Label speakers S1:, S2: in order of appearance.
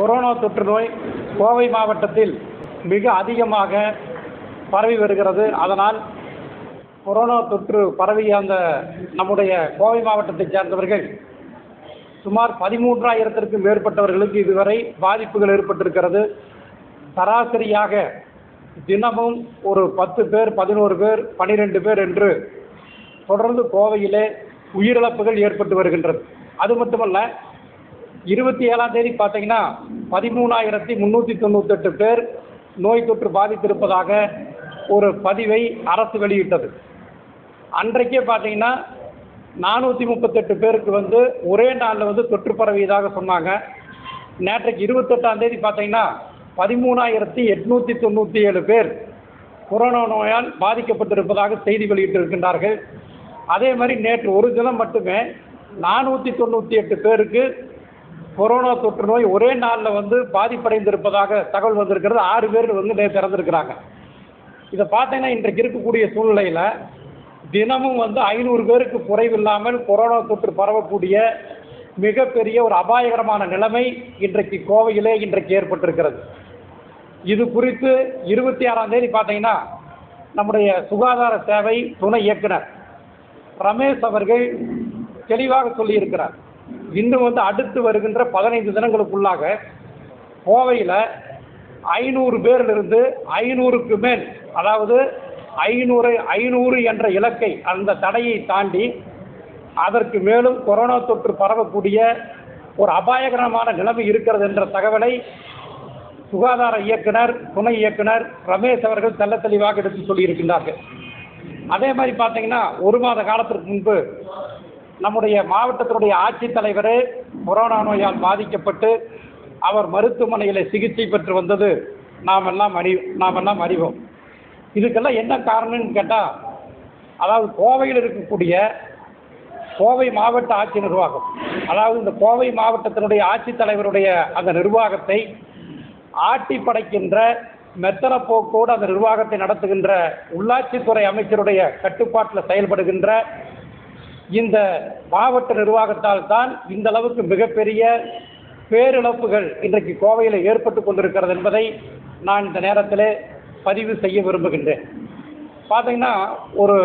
S1: Corona தொற்று நோய் கோவை மாவட்டத்தில் மிக அதிகமாக பரவி வருகிறது. அதனால் கொரோனா தொற்று பரவிய அந்த நம்முடைய கோவை மாவட்டத்தைச் சேர்ந்தவர்கள் சுமார் பதிமூன்றாயிரத்திற்கும் மேற்பட்டவர்களுக்கு இதுவரை பாதிப்புகள் ஏற்பட்டிருக்கிறது. சராசரியாக தினமும் ஒரு பத்து பேர் பதினோரு பேர் பனிரெண்டு பேர் என்று தொடர்ந்து கோவையிலே உயிரிழப்புகள் ஏற்பட்டு வருகின்றது. அது மட்டுமல்ல இருபத்தி ஏழாம் தேதி பார்த்தீங்கன்னா பதிமூணாயிரத்தி முந்நூற்றி தொண்ணூத்தெட்டு பேர் நோய் தொற்று பாதித்திருப்பதாக ஒரு பதிவை அரசு வெளியிட்டது. அன்றைக்கே பார்த்தீங்கன்னா நானூற்றி முப்பத்தெட்டு பேருக்கு வந்து ஒரே நாளில் வந்து தொற்று பரவியதாக சொன்னாங்க. நேற்றைக்கு இருபத்தெட்டாம் தேதி பார்த்தீங்கன்னா பதிமூணாயிரத்தி எட்நூற்றி தொண்ணூற்றி ஏழு பேர் கொரோனா நோயால் பாதிக்கப்பட்டிருப்பதாக செய்தி வெளியிட்டிருக்கின்றார்கள். அதே மாதிரி நேற்று ஒரு தினம் மட்டுமே நானூற்றி தொண்ணூற்றி எட்டு பேருக்கு கொரோனா தொற்று நோய் ஒரே நாளில் வந்து பாதிப்படைந்திருப்பதாக தகவல் வந்திருக்கிறது. ஆறு பேர் வந்து நேற்று இறந்துருக்கிறாங்க. இதை பார்த்தீங்கன்னா இன்றைக்கு இருக்கக்கூடிய சூழ்நிலையில் தினமும் வந்து ஐநூறு பேருக்கு குறைவில்லாமல் கொரோனா தொற்று பரவக்கூடிய மிகப்பெரிய ஒரு அபாயகரமான நிலைமை இன்றைக்கு கோவையிலே இன்றைக்கு ஏற்பட்டிருக்கிறது. இது குறித்து இருபத்தி ஆறாம் தேதி பார்த்தீங்கன்னா நம்முடைய சுகாதார சேவை துணை இயக்குனர் ரமேஷ் அவர்கள் தெளிவாக சொல்லியிருக்கிறார். இன்னும் வந்து அடுத்து வருகின்ற பதினைந்து தினங்களுக்குள்ளாக கோவையில் ஐநூறு பேரிலிருந்து ஐநூறுக்கு மேல் அதாவது ஐநூறு ஐநூறு என்ற இலக்கை அந்த தடையை தாண்டி அதற்கு மேலும் கொரோனா தொற்று பரவக்கூடிய ஒரு அபாயகரமான நிலைமை இருக்கிறது என்ற தகவலை சுகாதார இயக்குனர் துணை இயக்குனர் ரமேஷ் அவர்கள் தெள்ள தெளிவாக எடுத்து சொல்லியிருக்கின்றார்கள். அதே மாதிரி பார்த்தீங்கன்னா ஒரு மாத காலத்திற்கு முன்பு நம்முடைய மாவட்டத்தினுடைய ஆட்சித்தலைவர் கொரோனா நோயால் பாதிக்கப்பட்டு அவர் மருத்துவமனையில் சிகிச்சை பெற்று வந்தது நாம் எல்லாம் அறி நாம் எல்லாம் அறிவோம். இதுக்கெல்லாம் என்ன காரணம்னு கேட்டால் அதாவது கோவையில் இருக்கக்கூடிய கோவை மாவட்ட ஆட்சி நிர்வாகம் அதாவது இந்த கோவை மாவட்டத்தினுடைய ஆட்சித்தலைவருடைய அந்த நிர்வாகத்தை ஆட்டி படைக்கின்ற மெத்தன போக்கோடு அந்த நிர்வாகத்தை நடத்துகின்ற உள்ளாட்சித்துறை அமைச்சருடைய கட்டுப்பாட்டில் செயல்படுகின்ற இந்த மாவட்ட நிர்வாகத்தால் தான் இந்த அளவுக்கு மிகப்பெரிய பேரிழப்புகள் இன்றைக்கு கோவையில் ஏற்பட்டு கொண்டிருக்கிறது என்பதை நான் இந்த நேரத்தில் பதிவு செய்ய விரும்புகின்றேன். பார்த்தீங்கன்னா ஒரு